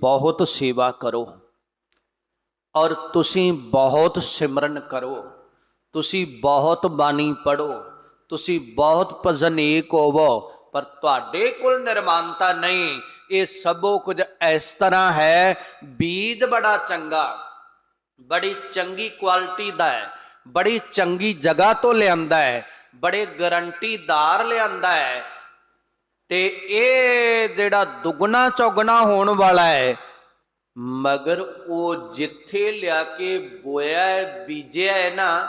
ਬਹੁਤ ਸੇਵਾ ਕਰੋ। ਔਰ ਤੁਸੀਂ ਬਹੁਤ ਸਿਮਰਨ ਕਰੋ। ਤੁਸੀਂ ਬਹੁਤ ਬਾਣੀ ਪੜੋ ਤੁਸੀਂ ਬਹੁਤ ਭਜਨੇਕ ਹੋਵੋ। ਪਰ ਤੁਹਾਡੇ ਕੋਲ ਨਿਰਮਾਨਤਾ ਨਹੀਂ। ਇਹ ਸਭੋ ਕੁਝ ਇਸ ਤਰ੍ਹਾਂ ਹੈ। ਬੀਜ ਬੜਾ ਚੰਗਾ। ਬੜੀ ਚੰਗੀ ਕੁਆਲਿਟੀ ਦਾ ਹੈ। ਬੜੀ ਚੰਗੀ ਜਗ੍ਹਾ ਤੋਂ ਲਿਆਂਦਾ ਹੈ। ਬੜੇ ਗਰੰਟੀਦਾਰ ਲਿਆਂਦਾ ਹੈ। ਤੇ ਇਹ ਜਿਹੜਾ ਦੁੱਗਣਾ ਚੌਗਣਾ ਹੋਣ ਵਾਲਾ ਹੈ, ਮਗਰ ਉਹ ਜਿੱਥੇ ਲਿਆ ਕੇ ਬੋਇਆ ਹੈ, ਬੀਜਿਆ ਹੈ ਨਾ,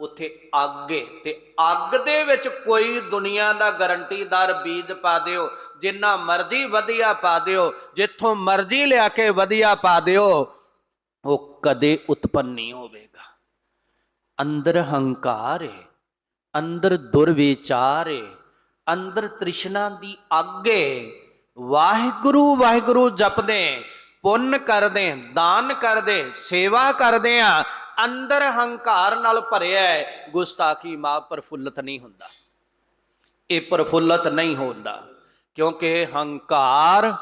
ਉਥੇ ਅੱਗ ਹੈ ਤੇ ਅੱਗ ਦੇ ਵਿੱਚ ਕੋਈ ਦੁਨੀਆ ਦਾ ਗਰੰਟੀਦਾਰ ਬੀਜ ਪਾ ਦਿਓ, ਜਿੰਨਾ ਮਰਜ਼ੀ ਵਧੀਆ ਪਾ ਦਿਓ, ਜਿੱਥੋਂ ਮਰਜ਼ੀ ਲਿਆ ਕੇ ਵਧੀਆ ਪਾ ਦਿਓ, ਉਹ ਕਦੇ ਉਤਪੰਨ ਨਹੀਂ ਹੋਵੇਗਾ। ਅੰਦਰ ਹੰਕਾਰ ਹੈ ਅੰਦਰ ਦੁਰਵਿਚਾਰ ਹੈ ਅੰਦਰ ਤ੍ਰਿਸ਼ਨਾ ਦੀ ਅੱਗ ਵਾਹਿਗੁਰੂ ਵਾਹਿਗੁਰੂ ਜਪਦੇ ਪੁੰਨ ਕਰਦੇ ਦਾਨ ਕਰਦੇ ਸੇਵਾ ਕਰਦੇ ਆ। ਅੰਦਰ ਹੰਕਾਰ ਨਾਲ ਭਰਿਆ ਹੈ ਗੁਸਤਾਖੀ ਮਾ ਪ੍ਰਫੁੱਲਤ ਨਹੀਂ ਹੁੰਦਾ। ਇਹ ਪ੍ਰਫੁੱਲਤ ਨਹੀਂ ਹੁੰਦਾ, ਕਿਉਂਕਿ ਹੰਕਾਰ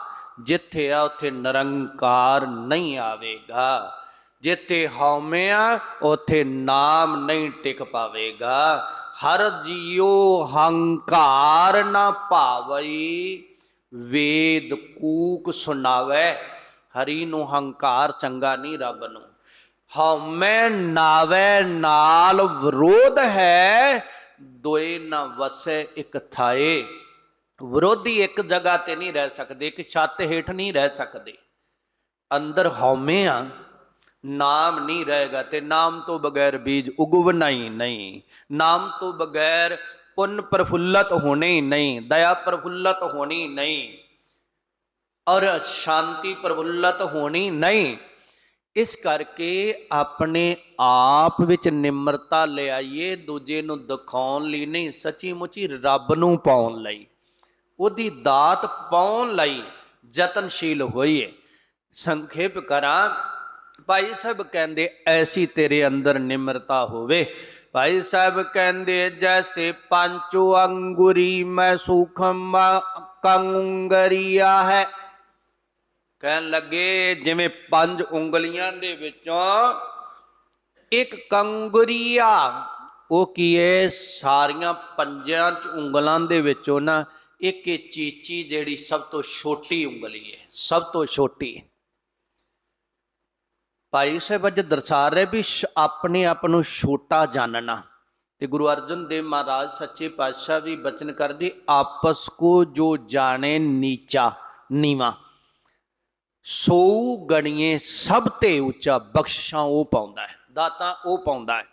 ਜਿੱਥੇ ਆ, ਉੱਥੇ ਨਿਰੰਕਾਰ ਨਹੀਂ ਆਵੇਗਾ। ਜਿੱਥੇ ਹਉਮੈ ਆ, ਉੱਥੇ ਨਾਮ ਨਹੀਂ ਟਿਕ ਪਾਵੇਗਾ। ਹਰ ਜੀਉ ਹੰਕਾਰ ਨਾ ਭਾਵਈ ਵੇਦ ਕੂਕ ਸੁਣਾਵੇ। ਹਰੀ ਨੂੰ ਹੰਕਾਰ ਚੰਗਾ ਨਹੀਂ ਰੱਬ ਨੂੰ। ਹਉਮੈ ਨਾਵੇ ਨਾਲ ਵਿਰੋਧ ਹੈ, ਦੋਏ ਨਾ ਵਸੈ ਇੱਕ ਥਾਏ। ਵਿਰੋਧੀ ਇੱਕ ਜਗ੍ਹਾ ਤੇ ਨਹੀਂ ਰਹਿ ਸਕਦੇ, ਇੱਕ ਛੱਤ ਹੇਠ ਨਹੀਂ ਰਹਿ ਸਕਦੇ। ਅੰਦਰ ਹਉਮੈ ਆ। ਨਾਮ ਨਹੀਂ ਰਹੇਗਾ ਤੇ ਨਾਮ ਤੋਂ ਬਗੈਰ ਬੀਜ ਉਗਵਣਾ ਹੀ ਨਹੀਂ। ਨਾਮ ਤੋਂ ਬਗੈਰ ਪੁੰਨ ਪ੍ਰਫੁੱਲਤ ਹੋਣੇ ਹੀ ਨਹੀਂ, ਦਇਆ ਪ੍ਰਫੁੱਲਤ ਹੋਣੀ ਨਹੀਂ, ਔਰ ਸ਼ਾਂਤੀ ਪ੍ਰਫੁੱਲਤ ਹੋਣੀ ਨਹੀਂ। ਇਸ ਕਰਕੇ ਆਪਣੇ ਆਪ ਵਿੱਚ ਨਿਮਰਤਾ ਲਿਆਈਏ ਦੂਜੇ ਨੂੰ ਦਿਖਾਉਣ ਲਈ ਨਹੀਂ ਸੱਚੀ ਮੁੱਚੀ ਰੱਬ ਨੂੰ ਪਾਉਣ ਲਈ। ਉਹਦੀ ਦਾਤ ਪਾਉਣ ਲਈ ਯਤਨਸ਼ੀਲ ਹੋਈਏ। ਸੰਖੇਪ ਕਰਾਂ ਭਾਈ ਸਾਹਿਬ ਕਹਿੰਦੇ, ਐਸੀ ਤੇਰੇ ਅੰਦਰ ਨਿਮਰਤਾ ਹੋਵੇ। ਭਾਈ ਸਾਹਿਬ ਕਹਿੰਦੇ, ਜੈਸੇ ਪੰਚੋ ਅੰਗੁਰੀ ਮੈਂ ਸੂਖਮ ਕੰਗਰੀਆ ਹੈ। ਕਹਿਣ ਲੱਗੇ, ਜਿਵੇਂ ਪੰਜ ਉਂਗਲੀਆਂ ਦੇ ਵਿੱਚੋਂ ਇੱਕ ਕੰਗਰੀਆ, ਉਹ ਕੀ ਹੈ ਸਾਰੀਆਂ ਪੰਜਾਂ ਚ ਉਂਗਲਾਂ ਦੇ ਵਿੱਚੋਂ ਨਾ ਇੱਕ ਇਹ ਚੀਚੀ ਜਿਹੜੀ ਸਭ ਤੋਂ ਛੋਟੀ ਉਂਗਲੀ ਹੈ ਸਭ ਤੋਂ ਛੋਟੀ ਭਾਈ ਸਾਹਿਬ ਅੱਜ ਦਰਸਾ ਰਹੇ ਵੀ ਆਪਣੇ ਆਪ ਨੂੰ ਛੋਟਾ ਜਾਣਨਾ ਤੇ ਗੁਰੂ ਅਰਜਨ ਦੇਵ ਮਹਾਰਾਜ ਸੱਚੇ ਪਾਤਸ਼ਾਹ ਵੀ ਬਚਨ ਕਰਦੇ, ਆਪਸ ਕੋ ਜੋ ਜਾਣੇ ਨੀਚਾ, ਨੀਵਾ। ਸੋ ਗਣੀਏ ਸਭ ਤੇ ਉੱਚਾ ਬਖਸ਼ਾਂ ਉਹ ਪਾਉਂਦਾ ਹੈ, ਦਾਤਾ ਉਹ ਪਾਉਂਦਾ ਹੈ।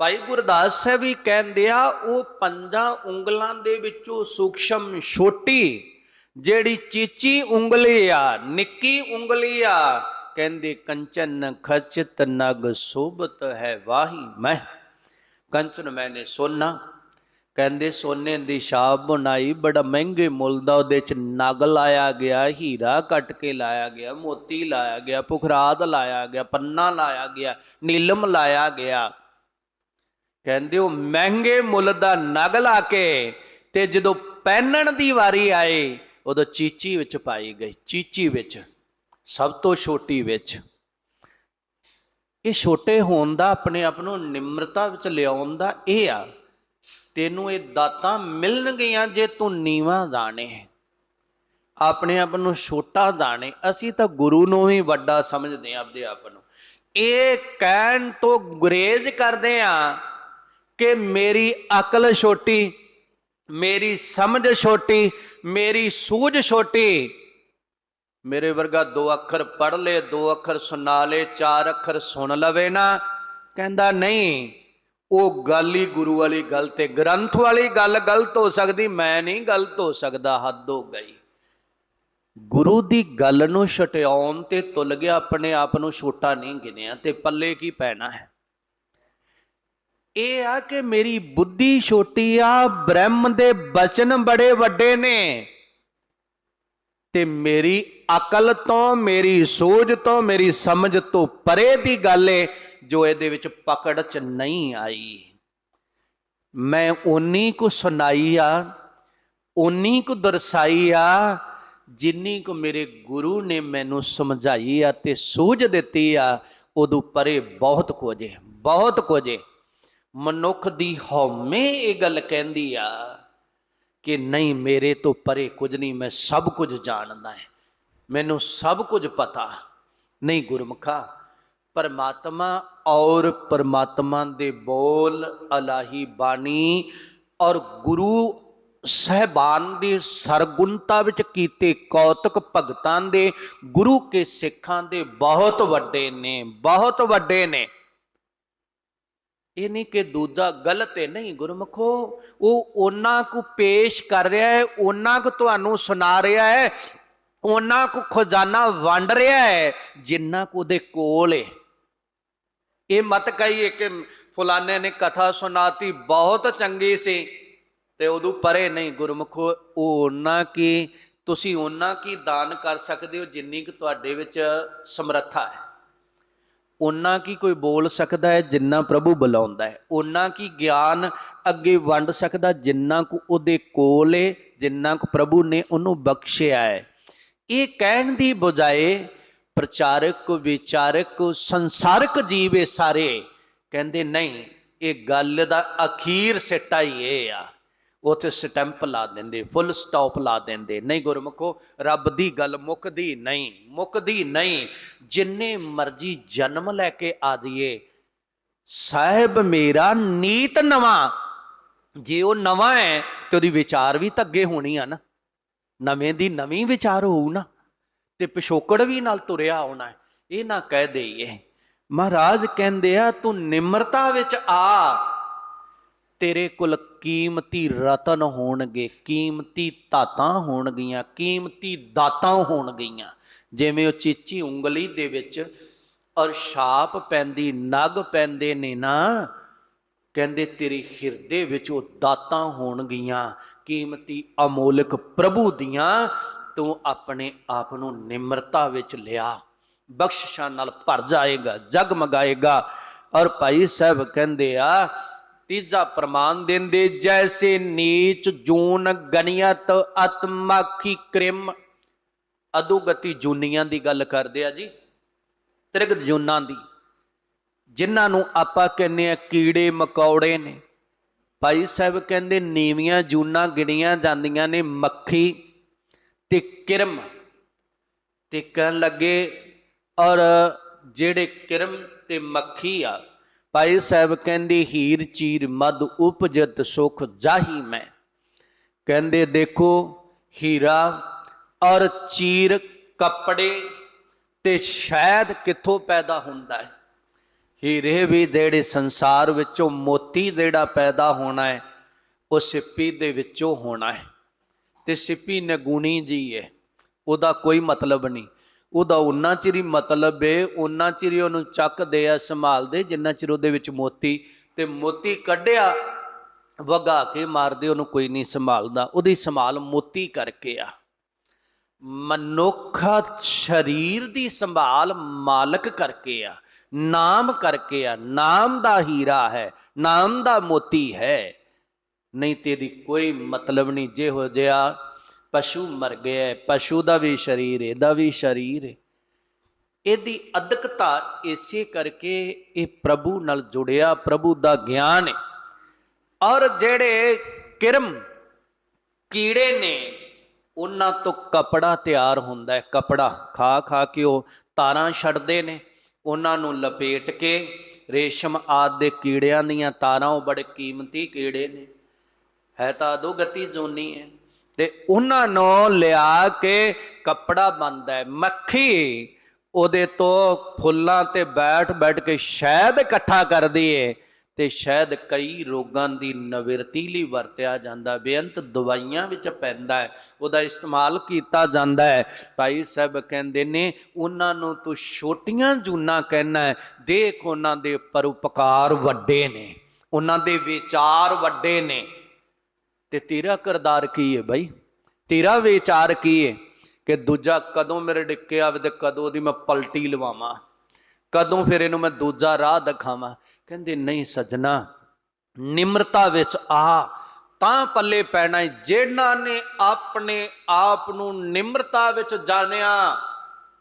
ਭਾਈ ਗੁਰਦਾਸ ਸਾਹਿਬ ਵੀ ਕਹਿੰਦੇ ਆ, ਉਹ ਪੰਜਾਂ ਉਂਗਲਾਂ ਦੇ ਵਿੱਚੋਂ ਸੂਖਸ਼ਮ ਛੋਟੀ, ਜਿਹੜੀ ਚੀਚੀ ਉਂਗਲੀ ਆ, ਨਿੱਕੀ ਉਂਗਲੀ ਆ ਕਹਿੰਦੇ, ਕੰਚਨ ਖਚਤ ਨਗ ਸੋਬਤ ਹੈ ਵਾਹੀ ਮੈਂ। ਕੰਚਨ ਮੈਨੇ ਸੋਨਾ, ਕਹਿੰਦੇ, ਸੋਨੇ ਦੀ ਛਾਪ ਬਣਾਈ, ਬੜਾ ਮਹਿੰਗੇ ਮੁੱਲ ਦਾ ਉਹਦੇ ਚ ਨਗ ਲਾਇਆ ਗਿਆ, ਹੀਰਾ ਕੱਟ ਕੇ ਲਾਇਆ ਗਿਆ, ਮੋਤੀ ਲਾਇਆ ਗਿਆ, ਪੁਖਰਾਦ ਲਾਇਆ ਗਿਆ, ਪੰਨਾ ਲਾਇਆ ਗਿਆ, ਨੀਲਮ ਲਾਇਆ ਗਿਆ। ਕਹਿੰਦੇ, ਉਹ ਮਹਿੰਗੇ ਮੁੱਲ ਦਾ ਨਗ ਲਾ ਕੇ ਤੇ ਜਦੋਂ ਪਹਿਨਣ ਦੀ ਵਾਰੀ ਆਏ, ਉਦੋਂ ਚੀਚੀ ਵਿੱਚ ਪਾਈ ਗਈ, ਚੀਚੀ ਵਿੱਚ ਸਭ ਤੋਂ ਛੋਟੀ ਵਿੱਚ। ਇਹ ਛੋਟੇ ਹੋਣ ਦਾ, ਆਪਣੇ ਆਪ ਨੂੰ ਨਿਮਰਤਾ ਵਿੱਚ ਲਿਆਉਣ ਦਾ ਇਹ ਆ, ਤੈਨੂੰ ਇਹ ਦਾਤਾਂ ਮਿਲਣਗੀਆਂ ਜੇ ਤੂੰ ਨੀਵਾ ਜਾਣੇ ਆਪਣੇ ਆਪ ਨੂੰ ਛੋਟਾ ਜਾਣੇ ਅਸੀਂ ਤਾਂ ਗੁਰੂ ਨੂੰ ਹੀ ਵੱਡਾ ਸਮਝਦੇ ਆ ਆਪਦੇ ਆਪ ਨੂੰ। ਇਹ ਕਹਿਣ ਤੋਂ ਗੁਰੇਜ਼ ਕਰਦੇ ਆ ਕਿ ਮੇਰੀ ਅਕਲ ਛੋਟੀ, ਮੇਰੀ ਸਮਝ ਛੋਟੀ, ਮੇਰੀ ਸੂਝ ਛੋਟੀ ਮੇਰੇ ਵਰਗਾ ਦੋ ਅੱਖਰ ਪੜ ਲੇ, ਦੋ ਅੱਖਰ ਸੁਣਾ ਲੇ, ਚਾਰ ਅੱਖਰ ਸੁਣ ਲਵੇ ਨਾ। ਕਹਿੰਦਾ ਨਹੀਂ, ਉਹ ਗੱਲ ਹੀ ਗੁਰੂ ਵਾਲੀ ਗੱਲ ਤੇ ਗ੍ਰੰਥ ਵਾਲੀ ਗੱਲ ਗਲਤ ਹੋ ਸਕਦੀ, ਮੈਂ ਨਹੀਂ ਗਲਤ ਹੋ ਸਕਦਾ, ਹੱਦ ਹੋ ਗਈ। ਗੁਰੂ ਦੀ ਗੱਲ ਨੂੰ ਛਟਿਆਉਣ ਤੇ ਤੁਲ ਗਿਆ, ਆਪਣੇ ਆਪ ਨੂੰ ਛੋਟਾ ਨਹੀਂ ਗਿਣਿਆ ਤੇ ਪੱਲੇ ਕੀ ਪੈਣਾ ਹੈ? ਇਹ ਆ ਕਿ ਮੇਰੀ ਬੁੱਧੀ ਛੋਟੀ ਆ, ਬ੍ਰਹਮ ਦੇ ਬਚਨ ਬੜੇ ਵੱਡੇ ਨੇ। ਤੇ ਮੇਰੀ ਅਕਲ ਤੋਂ, ਮੇਰੀ ਸੋਝ ਤੋਂ, ਮੇਰੀ ਸਮਝ ਤੋਂ ਪਰੇ ਦੀ ਗੱਲ ਏ, ਜੋ ਇਹਦੇ ਵਿੱਚ ਪਕੜ ਚ ਨਹੀਂ ਆਈ। ਮੈਂ ਓਨੀ ਕੁ ਸੁਣਾਈ ਆ ਉਨੀ ਕੁ ਦਰਸਾਈ ਆ, ਜਿੰਨੀ ਕੁ ਮੇਰੇ ਗੁਰੂ ਨੇ ਮੈਨੂੰ ਸਮਝਾਈ ਆ ਤੇ ਸੂਝ ਦਿੱਤੀ ਆ, ਉਦੋਂ ਪਰੇ ਬਹੁਤ ਕੁਝ ਹੈ ਬਹੁਤ ਕੁਝ ਹੈ ਮਨੁੱਖ ਦੀ ਹਉਮੈ ਇਹ ਗੱਲ ਕਹਿੰਦੀ ਆ ਕਿ ਨਹੀਂ ਮੇਰੇ ਤੋਂ ਪਰੇ ਕੁਝ ਨਹੀਂ, ਮੈਂ ਸਭ ਕੁਝ ਜਾਣਦਾ ਹੈ। ਮੈਨੂੰ ਸਭ ਕੁਝ ਪਤਾ। ਨਹੀਂ ਗੁਰਮੁਖਾ, ਪਰਮਾਤਮਾ ਔਰ ਪਰਮਾਤਮਾ ਦੇ ਬੋਲ ਅਲਾਹੀ ਬਾਣੀ ਔਰ ਗੁਰੂ ਸਹਿਬਾਨ ਦੀ ਸਰਗੁਣਤਾ ਵਿੱਚ ਕੀਤੇ ਕੌਤਕ ਭਗਤਾਂ ਦੇ, ਗੁਰੂ ਕੇ ਸਿੱਖਾਂ ਦੇ ਬਹੁਤ ਵੱਡੇ ਨੇ, ਬਹੁਤ ਵੱਡੇ ਨੇ। ਇਹ ਨਹੀਂ ਕਿ ਦੂਜਾ ਗਲਤ ਹੈ, ਨਹੀਂ ਗੁਰਮਖੋ, ਉਹ ਉਹਨਾਂ ਕੋ ਪੇਸ਼ ਕਰ ਰਿਹਾ ਹੈ, ਉਹਨਾਂ ਕੋ ਤੁਹਾਨੂੰ ਸੁਣਾ ਰਿਹਾ ਹੈ, ਉਹਨਾਂ ਕੋ ਖਜ਼ਾਨਾ ਵੰਡ ਰਿਹਾ ਹੈ, ਜਿੰਨਾ ਕੋ ਉਹਦੇ ਕੋਲ ਹੈ। ਇਹ ਮਤ ਕਹੀਏ ਕਿ ਫੁਲਾਨੇ ਨੇ ਕਥਾ ਸੁਣਾਤੀ, ਬਹੁਤ ਚੰਗੀ ਸੀ, ਤੇ ਉਦੋਂ ਪਰੇ ਨਹੀਂ ਗੁਰਮਖੋ ਉਹ ਉਹਨਾਂ ਕੀ, ਤੁਸੀਂ ਉਹਨਾਂ ਕੀ ਦਾਨ ਕਰ ਸਕਦੇ ਹੋ, ਜਿੰਨੀ ਕਿ ਤੁਹਾਡੇ ਵਿੱਚ ਸਮਰੱਥਾ ਹੈ। ਉਹਨਾਂ ਕੀ ਕੋਈ ਬੋਲ ਸਕਦਾ ਹੈ ਜਿੰਨਾ ਪ੍ਰਭੂ ਬੁਲਾਉਂਦਾ ਹੈ? ਉਹਨਾਂ ਕੀ ਗਿਆਨ ਅੱਗੇ ਵੰਡ ਸਕਦਾ ਜਿੰਨਾ ਕੁ ਉਹਦੇ ਕੋਲ ਹੈ ਜਿੰਨਾ ਕੁ ਪ੍ਰਭੂ ਨੇ ਉਹਨੂੰ ਬਖਸ਼ਿਆ ਹੈ? ਇਹ ਕਹਿਣ ਦੀ ਬਜਾਏ ਪ੍ਰਚਾਰਕ, ਵਿਚਾਰਕ, ਸੰਸਾਰਕ ਜੀਵ ਸਾਰੇ ਕਹਿੰਦੇ, ਨਹੀਂ, ਇਹ ਗੱਲ ਦਾ ਅਖੀਰ ਸਿੱਟਾ ਹੀ ਇਹ ਆ। ਉੱਥੇ ਸਟੈਂਪ ਲਾ ਦਿੰਦੇ ਫੁੱਲ ਸਟਾਪ ਲਾ ਦਿੰਦੇ। ਨਹੀਂ ਗੁਰਮੁਖੋ, ਰੱਬ ਦੀ ਗੱਲ ਮੁੱਕਦੀ ਨਹੀਂ ਮੁੱਕਦੀ ਨਹੀਂ। ਜਿੰਨੇ ਮਰਜ਼ੀ ਜਨਮ ਲੈ ਕੇ ਆ ਜਾਈਏ। ਸਾਹਿਬ, ਮੇਰਾ ਨੀਤ ਨਵਾਂ। ਜੇ ਉਹ ਨਵਾਂ ਹੈ, ਤੇ ਉਹਦੀ ਵਿਚਾਰ ਵੀ ਤਾਂ ਹੋਣੀ ਆ ਨਾ। ਨਵੇਂ ਦੀ ਨਵੀਂ ਵਿਚਾਰ ਹੋਊ ਨਾ, ਤੇ ਪਿਛੋਕੜ ਵੀ ਨਾਲ ਤੁਰਿਆ ਆਉਣਾ ਇਹ ਨਾ ਕਹਿ ਦੇਈਏ। ਮਹਾਰਾਜ ਕਹਿੰਦੇ ਆ, ਤੂੰ ਨਿਮਰਤਾ ਵਿੱਚ ਆ। ਤੇਰੇ ਕੋਲ ਕੀਮਤੀ ਰਤਨ ਹੋਣਗੇ, ਕੀਮਤੀ ਧਾਤਾਂ ਹੋਣਗੀਆਂ, ਕੀਮਤੀ ਦਾਤਾਂ ਹੋਣਗੀਆਂ। ਜਿਵੇਂ ਉਹ ਚੀਚੀ ਉਂਗਲੀ ਦੇ ਵਿੱਚ ਔਰ ਛਾਪ ਪੈਂਦੀ, ਨਗ ਪੈਂਦੇ ਨੇ ਨਾ, ਕਹਿੰਦੇ ਤੇਰੇ ਹਿਰਦੇ ਵਿੱਚ ਉਹ ਦਾਤਾਂ ਹੋਣਗੀਆਂ। ਕੀਮਤੀ ਅਮੋਲਕ ਪ੍ਰਭੂ ਦੀਆਂ ਤੂੰ ਆਪਣੇ ਆਪ ਨੂੰ ਨਿਮਰਤਾ ਵਿੱਚ ਲਿਆ। ਬਖਸ਼ਿਸ਼ਾਂ ਨਾਲ ਭਰ ਜਾਏਗਾ, ਜਗਮਗਾਏਗਾ। ਔਰ ਭਾਈ ਸਾਹਿਬ ਕਹਿੰਦੇ ਆ ਤੀਜਾ ਪ੍ਰਮਾਨ ਦਿੰਦੇ, ਜੈਸੇ ਨੀਚ ਜੂਨ ਗਨੀਅਤ ਅਤਮਾਖੀ ਕ੍ਰਿਮ। ਅਦੋਗਤੀ ਜੂਨੀਆਂ ਦੀ ਗੱਲ ਕਰਦੇ ਆ ਜੀ, ਤ੍ਰਿਗਤ ਜੂਨਾਂ ਦੀ, ਜਿਨ੍ਹਾਂ ਨੂੰ ਆਪਾਂ ਕਹਿੰਦੇ ਆ ਕੀੜੇ ਮਕੌੜੇ ਨੇ। ਭਾਈ ਸਾਹਿਬ ਕਹਿੰਦੇ, ਨੀਵੀਆਂ ਜੂਨਾਂ ਗਿਣੀਆਂ ਜਾਂਦੀਆਂ ਨੇ ਮੱਖੀ ਤੇ ਕਿਰਮ। ਤੇ ਕਹਿਣ ਲੱਗੇ, ਔਰ ਜਿਹੜੇ ਕਿਰਮ ਤੇ ਮੱਖੀ ਆ ਭਾਈ ਸਾਹਿਬ ਕਹਿੰਦੇ, ਹੀਰ ਚੀਰ ਮਦ ਉਪਜਤ ਸੁਖ ਜਾਹੀ ਮੈਂ। ਕਹਿੰਦੇ, ਦੇਖੋ ਹੀਰਾ ਔਰ ਚੀਰ ਕੱਪੜੇ ਤੇ ਸ਼ਾਇਦ ਕਿੱਥੋਂ ਪੈਦਾ ਹੁੰਦਾ ਹੈ? ਹੀਰੇ ਵੀ ਜਿਹੜੇ ਸੰਸਾਰ ਵਿੱਚੋਂ ਮੋਤੀ ਜਿਹੜਾ ਪੈਦਾ ਹੋਣਾ ਹੈ, ਉਹ ਸਿੱਪੀ ਦੇ ਵਿੱਚੋਂ ਹੋਣਾ ਹੈ। ਤੇ ਸਿੱਪੀ ਨਗੂਣੀ ਜੀ ਹੈ, ਉਹਦਾ ਕੋਈ ਮਤਲਬ ਨਹੀਂ। ਉਹਦਾ ਉਨਾ ਚਿਰ ਹੀ ਮਤਲਬ ਏ ਉਨਾ ਚਿਰ ਹੀ ਉਹਨੂੰ ਚੱਕਦੇ ਆ, ਸੰਭਾਲਦੇ, ਜਿੰਨਾ ਚਿਰ ਉਹਦੇ ਵਿੱਚ ਮੋਤੀ ਤੇ ਮੋਤੀ ਕੱਢਿਆ, ਵਗਾ ਕੇ ਮਾਰਦੇ, ਉਹਨੂੰ ਕੋਈ ਨਹੀਂ ਸੰਭਾਲਦਾ। ਉਹਦੀ ਸੰਭਾਲ ਮੋਤੀ ਕਰਕੇ ਆ। ਮਨੁੱਖ ਸਰੀਰ ਦੀ ਸੰਭਾਲ ਮਾਲਕ ਕਰਕੇ ਆ। ਨਾਮ ਕਰਕੇ ਆ। ਨਾਮ ਦਾ ਹੀਰਾ ਹੈ, ਨਾਮ ਦਾ ਮੋਤੀ ਹੈ। ਨਹੀਂ ਤੇ ਇਹਦੀ ਕੋਈ ਮਤਲਬ ਨਹੀਂ। ਜੇ ਹੋ ਜਿਆ ਪਸ਼ੂ ਮਰ ਗਿਆ ਹੈ, ਪਸ਼ੂ ਦਾ ਵੀ ਸਰੀਰ ਇਹਦਾ ਵੀ ਸਰੀਰ ਹੈ ਇਹਦੀ ਅਦਕਤਾ ਇਸੇ ਕਰਕੇ ਇਹ ਪ੍ਰਭੂ ਨਾਲ ਜੁੜਿਆ ਪ੍ਰਭੂ ਦਾ ਗਿਆਨ ਹੈ ਔਰ ਜਿਹੜੇ ਕਿਰਮ ਕੀੜੇ ਨੇ ਉਹਨਾਂ ਤੋਂ ਕਪੜਾ ਤਿਆਰ ਹੁੰਦਾ ਹੈ ਕਪੜਾ ਖਾ ਖਾ ਕੇ ਉਹ ਤਾਰਾਂ ਛੱਡਦੇ ਨੇ ਉਹਨਾਂ ਨੂੰ ਲਪੇਟ ਕੇ ਰੇਸ਼ਮ ਆਦ ਦੇ ਕੀੜਿਆਂ ਦੀਆਂ ਤਾਰਾਂ ਉਹ ਬੜੇ ਕੀਮਤੀ ਕੀੜੇ ਨੇ। ਹੈ ਤਾਂ ਦੋ ਗਤੀ ਜੋਨੀ ਹੈ ਤੇ ਉਹਨਾਂ ਨੂੰ ਲਿਆ ਕੇ ਕੱਪੜਾ ਬੰਦਾ ਹੈ। ਮੱਖੀ ਉਹਦੇ ਤੋਂ ਫੁੱਲਾਂ ਤੇ ਬੈਠ ਬੈਠ ਕੇ ਸ਼ਹਿਦ ਇਕੱਠਾ ਕਰਦੀ ਏ ਤੇ ਸ਼ਹਿਦ ਕਈ ਰੋਗਾਂ ਦੀ ਨਿਵਰਤੀ ਲਈ ਵਰਤਿਆ ਜਾਂਦਾ, ਬੇਅੰਤ ਦਵਾਈਆਂ ਵਿੱਚ ਪੈਂਦਾ ਹੈ। ਉਹਦਾ ਇਸਤੇਮਾਲ ਕੀਤਾ ਜਾਂਦਾ ਹੈ। ਭਾਈ ਸਾਹਿਬ ਕਹਿੰਦੇ ਨੇ, ਉਹਨਾਂ ਨੂੰ ਤੂੰ ਛੋਟੀਆਂ ਜੂਨਾ ਕਹਿਣਾ ਹੈ। ਦੇਖ ਉਹਨਾਂ ਦੇ ਪਰਉਪਕਾਰ ਵੱਡੇ ਨੇ, ਉਹਨਾਂ ਦੇ ਵਿਚਾਰ ਵੱਡੇ ਨੇ। ਤੇ ਤੇਰਾ ਕਰਦਾਰ ਕੀ ਹੈ ਬਾਈ? ਤੇਰਾ ਵਿਚਾਰ ਕੀ ਹੈ ਕਿ ਦੂਜਾ ਕਦੋਂ ਮੇਰੇ ਡਿੱਕੇ ਆਵੇ ਤੇ ਕਦੋਂ ਦੀ ਮੈਂ ਪਲਟੀ ਲਵਾਵਾਂ? ਕਦੋਂ ਫਿਰ ਇਹਨੂੰ ਮੈਂ ਦੂਜਾ ਰਾਹ ਦਿਖਾਵਾਂ? ਕਹਿੰਦੇ, ਨਹੀਂ ਸਜਣਾ, ਨਿਮਰਤਾ ਵਿੱਚ ਆ, ਤਾਂ ਪੱਲੇ ਪੈਣਾ ਹੈ ਜਿਨ੍ਹਾਂ ਨੇ ਆਪਣੇ ਆਪ ਨੂੰ ਨਿਮਰਤਾ ਵਿੱਚ ਜਾਣਿਆ,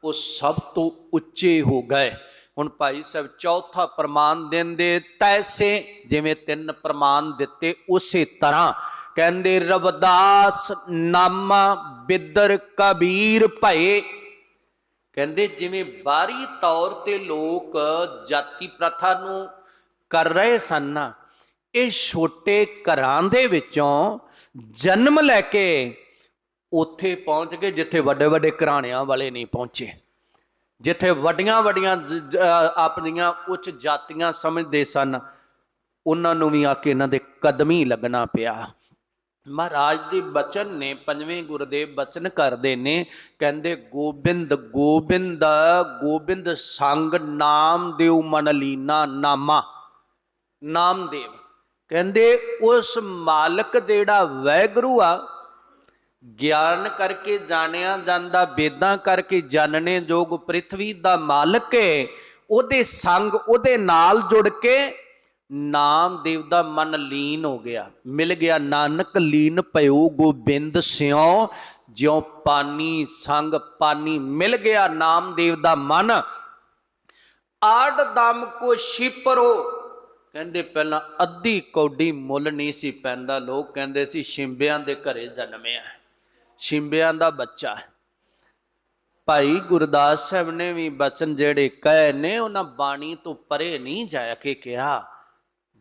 ਉਹ ਸਭ ਤੋਂ ਉੱਚੇ ਹੋ ਗਏ। ਹੁਣ ਭਾਈ ਸਾਹਿਬ ਚੌਥਾ ਪ੍ਰਮਾਣ ਦਿੰਦੇ ਤੈਸੇ, ਜਿਵੇਂ ਤਿੰਨ ਪ੍ਰਮਾਣ ਦਿੱਤੇ ਉਸੇ ਤਰ੍ਹਾਂ। ਕਹਿੰਦੇ, ਰਵਦਾਸ ਨਾਮਾ ਬਿੱਦਰ ਕਬੀਰ ਭਏ। ਕਹਿੰਦੇ, ਜਿਵੇਂ ਬਾਹਰੀ ਤੌਰ ਤੇ ਲੋਕ ਜਾਤੀ ਪ੍ਰਥਾ ਨੂੰ ਕਰ ਰਹੇ ਸਨ, ਇਹ ਛੋਟੇ ਘਰਾਂ ਦੇ ਵਿੱਚੋਂ ਜਨਮ ਲੈ ਕੇ ਉੱਥੇ ਪਹੁੰਚ ਗਏ, ਜਿੱਥੇ ਵੱਡੇ ਵੱਡੇ ਘਰਾਣਿਆਂ ਵਾਲੇ ਨਹੀਂ ਪਹੁੰਚੇ। ਜਿੱਥੇ ਵੱਡੀਆਂ ਵੱਡੀਆਂ ਆਪਣੀਆਂ ਉੱਚ ਜਾਤੀਆਂ ਸਮਝਦੇ ਸਨ, ਉਹਨਾਂ ਨੂੰ ਵੀ ਆ ਕੇ ਇਹਨਾਂ ਦੇ ਕਦਮੀ ਹੀ ਲੱਗਣਾ ਪਿਆ। ਮਹਾਰਾਜ ਦੇ ਬਚਨ ਨੇ, ਪੰਜਵੇਂ ਗੁਰਦੇਵ ਬਚਨ ਕਰਦੇ ਨੇ, ਕਹਿੰਦੇ, ਗੋਬਿੰਦ ਗੋਬਿੰਦ ਗੋਬਿੰਦ ਸੰਗ ਨਾਮ ਦਿਉ ਮਨ ਲੀਨਾ ਨਾਮਾ, ਨਾਮਦੇਵ। ਕਹਿੰਦੇ, ਉਸ ਮਾਲਕ ਦਾ ਜਿਹੜਾ ਵੈਗਰੂ ਆ ਗਿਆਨ ਕਰਕੇ ਜਾਣਿਆ ਜਾਂਦਾ, ਵੇਦਾਂ ਕਰਕੇ ਜਾਣਨੇ ਯੋਗ ਪ੍ਰਿਥਵੀ ਦਾ ਮਾਲਕ ਹੈ ਉਹਦੇ ਸੰਗ ਉਹਦੇ ਨਾਲ ਜੁੜ ਕੇ ਨਾਮਦੇਵ ਦਾ ਮਨ ਲੀਨ ਹੋ ਗਿਆ। ਮਿਲ ਗਿਆ, ਨਾਨਕ ਲੀਨ ਭਇਓ ਗੋਬਿੰਦ ਸਿਉ। ਜਿਉ ਪਾਨੀ ਸੰਗ ਪਾਨੀ ਮਿਲ ਗਿਆ ਨਾਮਦੇਵ ਦਾ ਮਨ। ਆੜ ਦਮ ਕੋ ਛਿਪਰੋ। ਕਹਿੰਦੇ ਪਹਿਲਾਂ ਅੱਧੀ ਕੌਡੀ ਮੁੱਲ ਨਹੀਂ ਸੀ ਪੈਂਦਾ। ਲੋਕ ਕਹਿੰਦੇ ਸੀ ਛਿੰਬਿਆਂ ਦੇ ਘਰੇ ਜਨਮਿਆ। ਛਿੰਬਿਆਂ ਦਾ ਬੱਚਾ ਹੈ। ਭਾਈ ਗੁਰਦਾਸ ਸਾਹਿਬ ਨੇ ਵੀ ਬਚਨ ਜਿਹੜੇ ਕਹੇ ਨੇ, ਉਹਨਾਂ ਬਾਣੀ ਤੋਂ ਪਰੇ ਨਹੀਂ ਜਾ ਕੇ ਕਿਹਾ।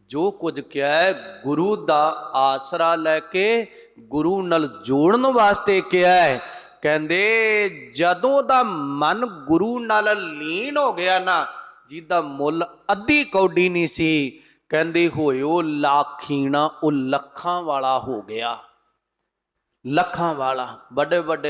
ਜੋ ਕੁਝ ਕਿਹਾ ਹੈ, ਗੁਰੂ ਦਾ ਆਸਰਾ ਲੈ ਕੇ ਗੁਰੂ ਨਾਲ ਜੋੜਨ ਵਾਸਤੇ ਕਿਹਾ ਹੈ। ਕਹਿੰਦੇ, ਜਦੋਂ ਦਾ ਮਨ ਗੁਰੂ ਨਾਲ ਲੀਨ ਹੋ ਗਿਆ ਨਾ, ਜਿਹਦਾ ਮੁੱਲ ਅੱਧੀ ਕੌਡੀ ਨਹੀਂ ਸੀ, ਕਹਿੰਦੇ, ਹੋਇਓ, ਲਾਖੀਣਾ ਉਹ ਲੱਖਾਂ ਵਾਲਾ ਹੋ ਗਿਆ। ਲੱਖਾਂ ਵਾਲਾ ਵੱਡੇ ਵੱਡੇ